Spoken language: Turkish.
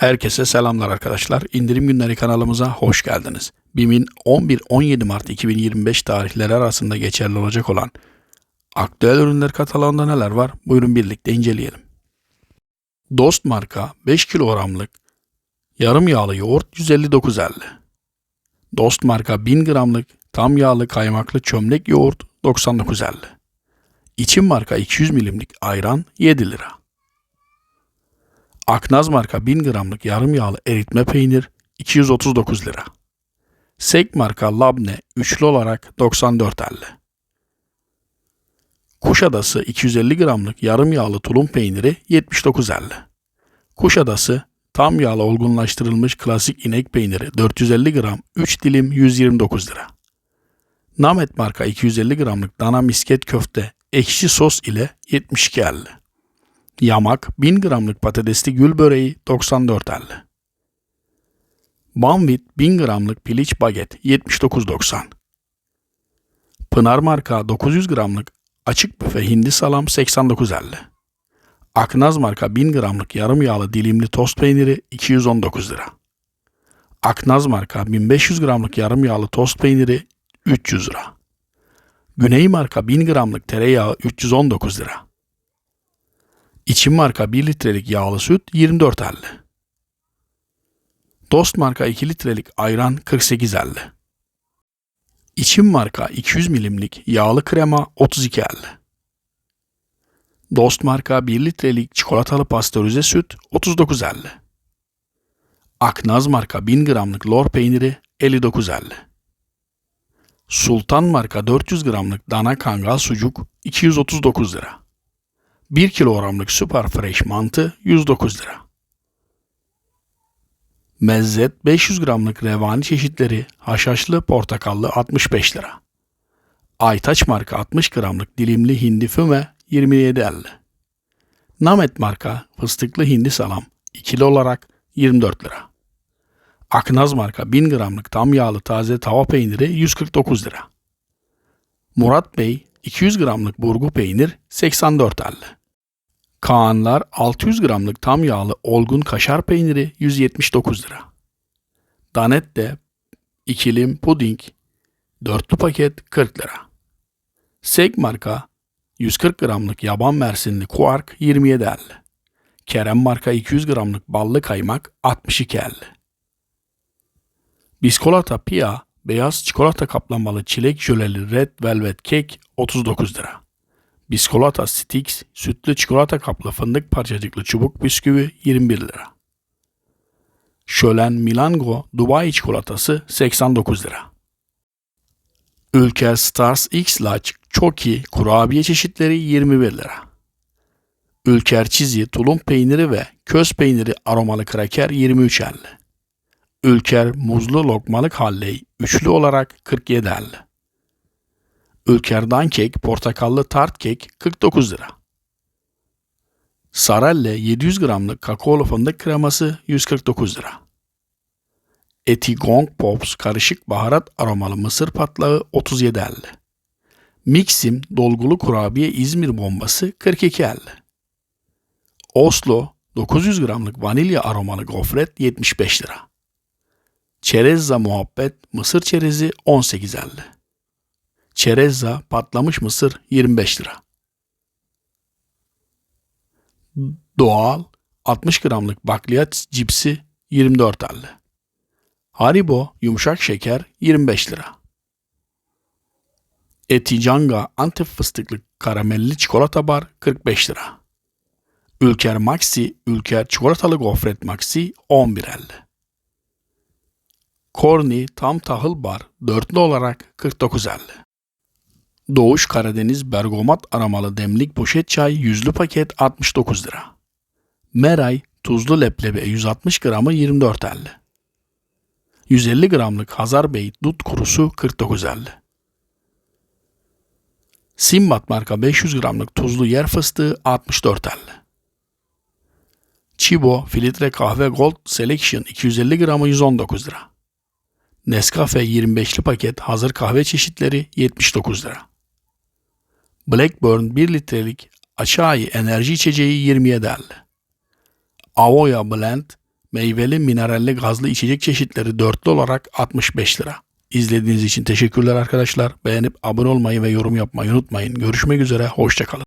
Herkese selamlar arkadaşlar. İndirim günleri kanalımıza hoş geldiniz. BİM'in 11-17 Mart 2025 tarihleri arasında geçerli olacak olan aktüel ürünler katalogunda neler var? Buyurun birlikte inceleyelim. Dost marka 5 kilogramlık yarım yağlı yoğurt 159.50. Dost marka 1000 gramlık tam yağlı kaymaklı çömlek yoğurt 99.50. İçim marka 200 milimlik ayran 7 lira. Aknaz marka 1000 gramlık yarım yağlı eritme peynir 239 lira. Sek marka labne üçlü olarak 94.50. Kuşadası 250 gramlık yarım yağlı tulum peyniri 79.50. Kuşadası tam yağlı olgunlaştırılmış klasik inek peyniri 450 gram 3 dilim 129 lira. Namet marka 250 gramlık dana misket köfte ekşi sos ile 72.50. Yamak 1000 gramlık patatesli gül böreği 94.50. Banvit 1000 gramlık piliç baget 79.90. Pınar marka 900 gramlık açık büfe hindi salam 89.50. Aknaz marka 1000 gramlık yarım yağlı dilimli tost peyniri 219 lira. Aknaz marka 1500 gramlık yarım yağlı tost peyniri 300 lira. Güney marka 1000 gramlık tereyağı 319 lira. İçim marka 1 litrelik yağlı süt 24.50. Dost marka 2 litrelik ayran 48.50. İçim marka 200 milimlik yağlı krema 32.50. Dost marka 1 litrelik çikolatalı pastörize süt 39.50. Aknaz marka 1000 gramlık lor peyniri 59.50. Sultan marka 400 gramlık dana kangal sucuk 239 lira. 1 kilogramlık süper fresh mantı 109 lira. Mezzet 500 gramlık revani çeşitleri haşhaşlı portakallı 65 lira. Aytaç marka 60 gramlık dilimli hindi füme 27.50. Namet marka fıstıklı hindi salam ikili olarak 24 lira. Aknaz marka 1000 gramlık tam yağlı taze tava peyniri 149 lira. Murat Bey 200 gramlık burgu peynir 84.50. Kaanlar 600 gramlık tam yağlı olgun kaşar peyniri 179 lira. Danette ikilim puding dörtlü paket 40 lira. Seg marka 140 gramlık yaban mersinli kuark 27.50. Kerem marka 200 gramlık ballı kaymak 62.50. Biskolata Pia beyaz çikolata kaplamalı çilek jöleli red velvet kek 39 lira. Biskolata Sticks sütlü çikolata kaplı fındık parçacıklı çubuk bisküvi 21 lira. Şölen Milango Dubai çikolatası 89 lira. Ülker Stars X Large Choki kurabiye çeşitleri 21 lira. Ülker Çizi tulum peyniri ve köz peyniri aromalı kraker 23.50. Ülker muzlu lokmalık halley üçlü olarak 47.50. Ülker'dan kek portakallı tart kek 49 lira. Sarelle 700 gramlık kakaolu fındık kreması 149 lira. Eti Gong Pops karışık baharat aromalı mısır patlağı 37.50. Mixim dolgulu kurabiye İzmir bombası 42.50. Oslo 900 gramlık vanilya aromalı gofret 75 lira. Çerezza muhabbet mısır çerezi 18.50. Çerezza patlamış mısır 25 lira. Doğal 60 gramlık bakliyat cipsi 24.50. Haribo yumuşak şeker 25 lira. Eticanga Antep fıstıklı karamelli çikolata bar 45 lira. Ülker Maxi Ülker çikolatalı gofret Maxi 11.50. Korni tam tahıl bar dörtlü olarak 49.50. Doğuş Karadeniz Bergamat aramalı demlik poşet çay yüzlü paket 69 lira. Meray tuzlu leblebi 160 gramı 24.50. 150 gramlık Hazar Bey dut kurusu 49.50. Simbat marka 500 gramlık tuzlu yer fıstığı 64.50. Chibo filtre kahve Gold Selection 250 gramı 119 lira. Nescafe 25'li paket hazır kahve çeşitleri 79 lira. Blackburn 1 litrelik Aşağı enerji içeceği 27.50. Avoya Blend Meyveli, mineralli, gazlı içecek çeşitleri dörtlü olarak 65 lira. İzlediğiniz için teşekkürler arkadaşlar. Beğenip abone olmayı ve yorum yapmayı unutmayın. Görüşmek üzere, hoşçakalın.